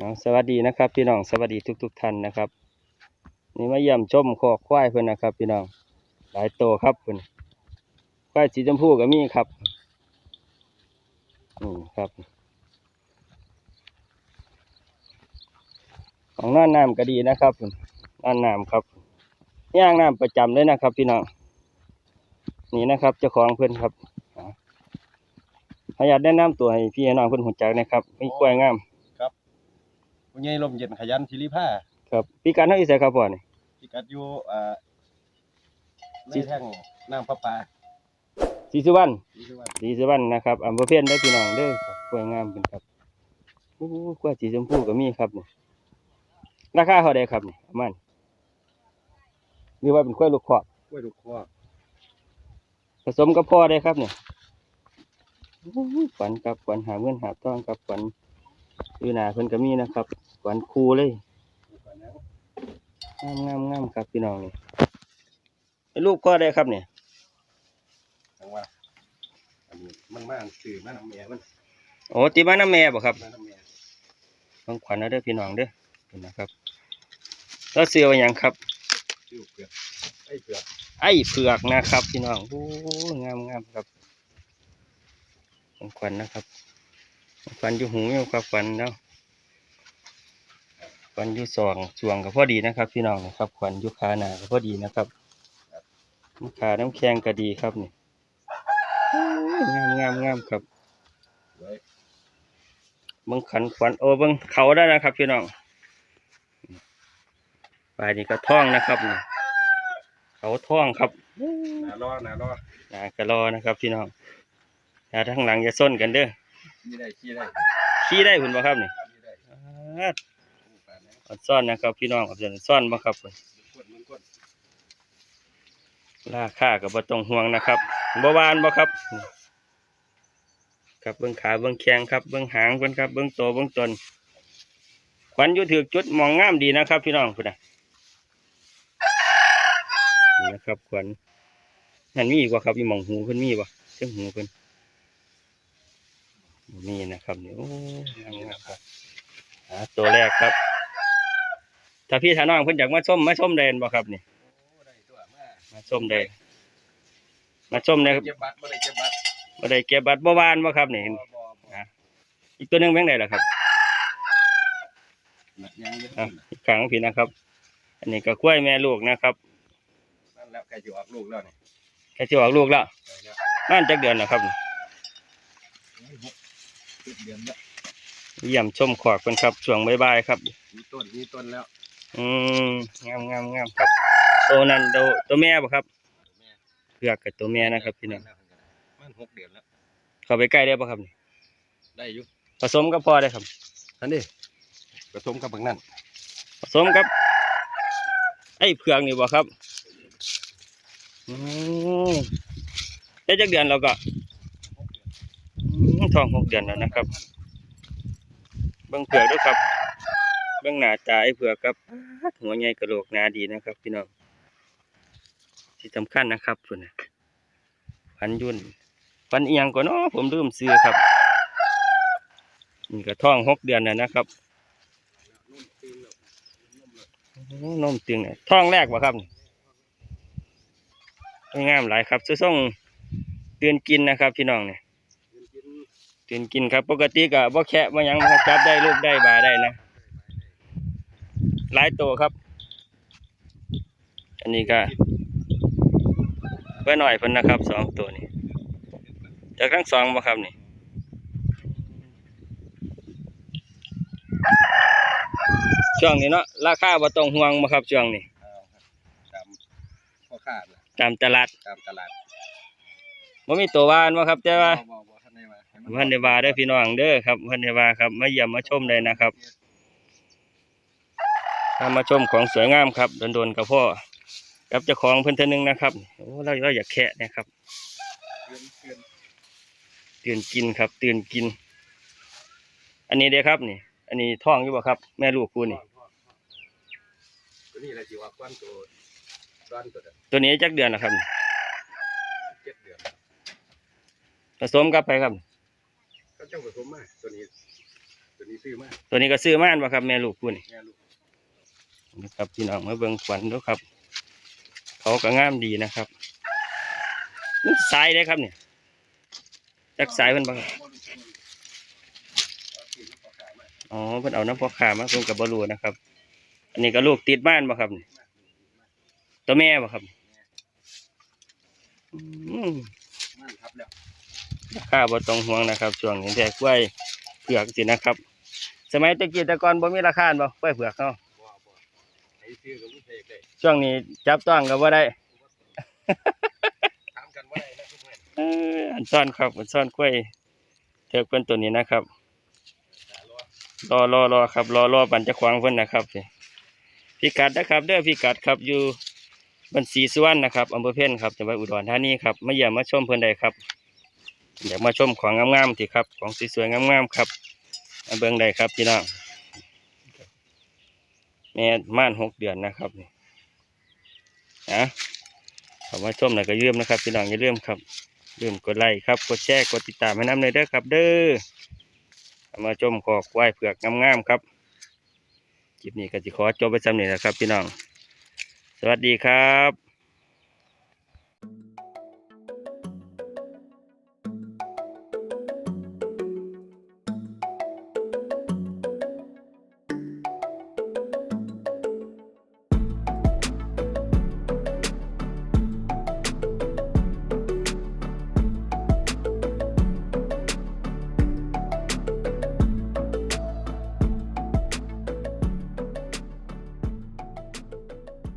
เนาะสวัสดีนะครับ พี่น้องสวัสดีทุกๆท่านนะครับ นี่มาเยี่ยมชมคอกควายเพื่อนนะครับ พี่น้องหลายโตวครับเพื่อนควายสีชมพูก็มีครับนี่ครับของน่านน้ำก็ดีนะครับน่านน้ำครับย่างน้ำประจำเลยนะครับ พี่น้องนี่นะครับเจ้าของเพื่อนครับอ่ายากแนะนำตัวให้พี่น้องเพื่อนหุ่นจักนะครับมีกล้วยงาม ผู้ใหญ่ลมเย็นขยันทิริผ้าครับพี่การเท่าอีสายครับพ่อนี่พิกัดอยู่อ่าในสิแท่งน้ำประปาสีสุวรรณที่ชื่อว่าสีสุวรรณนะครับอำเภอเพียนได้อพี่น้องเด้อครับกล้วยงามเป็นครับโอ้กล้วยสีชมพูก็มีครับนี่ราคาเท่าใดครับนี่ประมาณหรือว่าเป็นกล้วยลูกขอกกล้วยลูกคอผสมกับพ่อได้ครับเนี่ยโอ้ยขวัญครับขวัญหาเงินหาทองครับขวัญอยู่หนาเพิ่นก็มีนะครับ ขวัญคูเลยงามงามงามครับพี่น้องนี่เป็นลูกพ่อได้ครับเนี่ยจังว่าอันนี้มันมาสื่อมาน้ำเมียมันโอ้ตีมาน้ำแม่บ่ครับมาน้ำเมียต้องขวัญเอาเด้อพี่น้องเด้อเห็นนะครับ แล้วเสือว่าหยังครับชื่อเปลือกไอ้เปลือกไอ้เผือกนะครับพี่น้องโอ้งามงามครับของขวัญนะครับของขวัญอยู่หูอยู่ครับขวัญเนาะข วัญอยู่สองสวงกับพอดีนะครับ พี่น้องนะครับขวัญอยู่ขาหนากับพอดีนะครับน้ำขาน้ำแข็งก็ดีครับนี่โอ้ยงามงามงามครับไว้เบิ้งขันขวัญโอ้เบิ้งเขาได้นะครับ พี่น้องปลายนี้ก็ท่องนะครับนี่เขาท่องครับหนาล้อหนาล้อนากระรอนะครับ พี่น้องอย่าทั้างหลังอย่าส้นกันเด้อขี้ได้ขี้ได้ขี้ได้ผุนบ่ครับนี่ขี้ได้ อาดผู้ป่านซ่อนนะครับ พี่น้องอดซ่อนบ่ครับพุ่นก้นมันก้นราคากับบ่ต้องห่วงนะครับบ่หวานบ่ครับครับเบิ่งขาเบิ่งแข้งครับเบิ่งหางเพิ่นครับเบิ่งโตวเบิ่งตนขวัญยู่ถือจุดมองงามดีนะครับ พี่น้องพุ่นน่ะนี่นะครับขวัญนั่นมีอีกว่าครับมีมองหูเพิ่นมีบ่เส้นหูเพิ่นนี่นะครับเนี่โอ้งามงามครับตัวแรกครับ ถ้าพี่ถ้าน้องเพิ่นอยากมาชมมาชมได้บ่ครับนี่โอ้ได้ตัวมามาชมได้มาชมได้ครับเก็บบัตรบ่ได้เก็บบัตรบ่ได้เก็บบัตรบ่หวานบ่ครับนี่บ่บ่บ่อีกตัวหนึงแบงค์ได้ล่ะครับหนักยังเยอะอะอีกครั้งพี่นะครับ อันนี้ก็กล้วยแม่ลูกนะครับนั่นแล้วใกล้จะออกลูกแล้วนี่แค่จะออกลูกแล้วใกล้แล้วนั่นจักเดือนแล้วครับนี่หกเดือนแล้วเยี่ยมชมขอกเพิ่นครับช่วงบ่ายๆครับมีต้นมีต้นแล้ว อืมงามงามงามครับตัวนั้นตัวตัวแม่บ่ครับแม่เผือกกับตัวแม่นะครับพี่น้องมันหกเดือนแล้วเข้าไปใกล้ได้บ่ครับนี่ได้อยู่ผสมกับพ่อได้ครับอันนี้ผสมกับบางนั่นผสมกับ ไอ้เผือกนี่บ่ครับอืมได้จักเดือนแล้วก็อืมท้องหกเดือนแล้วนะครับ เบิ่งเผือกด้วยครับ เบิ่งหน้าตาไอ้เผือกครับหัวใหญ่กระโหลกหนาดีนะครับ พี่น้องที่สำคัญนะครับส่วนพันยุ่นพันเอียงก็เนาะผมลืมซื้อครับนี่ก็ท้องหกเดือนแล้วนะครับโอ้นมตึงเนี่ยท้องแรกวะครับนี่งามหลายครับจะส่งเตือนกินนะครับพี่น้องเนี่ยเตื่นกินครับ ปกติก็บ่แคะบ่ยังจับได้ลูกได้บาได้นะ หลายตัวครับ อันนี้ก็เพื่อหน่อยเพิ่นนะครับสองตัวนี้จากทั้งสองบ่ครับนี่ช่วงนี้เนาะราคาบ่ต้องห่วงบ่ครับช่วงนี้ตามพ่อค้าน่ะตามตลาดตามตลาดบ่มีตัววานบ่ครับแต่ว่าบ่บ่ท่านได้มาให้มัเพิ่นได้ว่าเด้อพี่น้องเด้อครับเพิ่นได้ว่าครับมาเยี่ยมมาชมได้นะครับ ถ้ามาชมของสวยงามครับโดนๆกับพ่อกับเจ้าของเพิ่นเท่านึงนะครับโอ้เราเราอยากแคะนะครับเตือนเตือนตื่นกินครับตื่นกิน อันนี้เด้อครับนี่ อันนี้ท้องอยู่บ่ครับ แม่ลูกกูนี่ตัวนี้แหละสิว่าก้อนตัวก้อนตัวเด้อตัวนี้จักเดือนแล้วครับนี่เจ็ดเดือนผสมกับไปครับก็เจ้าผสมมาตัวนี้ ตัวนี้ซื้อมาตัวนี้ก็ซื้อมาอันบ่ครับ แม่ลูกคู่นี่แม่ลูก นะครับพี่น้องมาเบิ่งขวัญด้วยครับ เขาก็งามดีนะครับนี่สายได้ครับเนี่ยจักสายมันบ้างอ๋อเพิ่นเอาน้ำพอขามาเพิ่นกับบอลูนะครับ อันนี้ก็ลูกติดบ้านบ่ครับตัวแม่บ่ครับอืมม่านทับแล้วราบ่ต้องห่วงนะครับช่วงนี้แต่กล้วยเผือกสินะครับ สมัยตะกี้ตะกอนบ่มีราคาบ่กล้วยเผือกเนาะ ซื้อกับผู้ใหญ่ได้ช่วงนี้จับต้องก็บ่ได้ ถามกันว่าได้นะทุกคนเอออันซ่อนครับอันซ่อนกล้วยเถือกเพิ่นตัวนี้นะครับรอรอรอครับรอรอบันจะขวางเพิ่นนะครับนี่พิกัดนะครับเด้อพิกัดครับอยู่บันสีสุวรรณนะครับอำเภอเพ่นครับจังหวัดอุดรธานีครับมาเยี่ยมมาชมเพิ่นได้ครับอยากมาชมของงามๆทีครับของสวยๆงามๆครับเบิ่งได้ครับพี่น้อง แม่ม่านหกเดือนนะครับนะเข้ามาชมหน่อยก็ยืมนะครับพี่น้องอย่าลืมครับยืมกดไลค์ครับกดแชร์กดติดตามให้น้ำเลยเด้อครับ เด้อมาชมขอกไหวเผือกงามๆครับคลิปนี้ก็จะขอจบไปสำเร็จแล้วครับ พี่น้อง สวัสดีครับ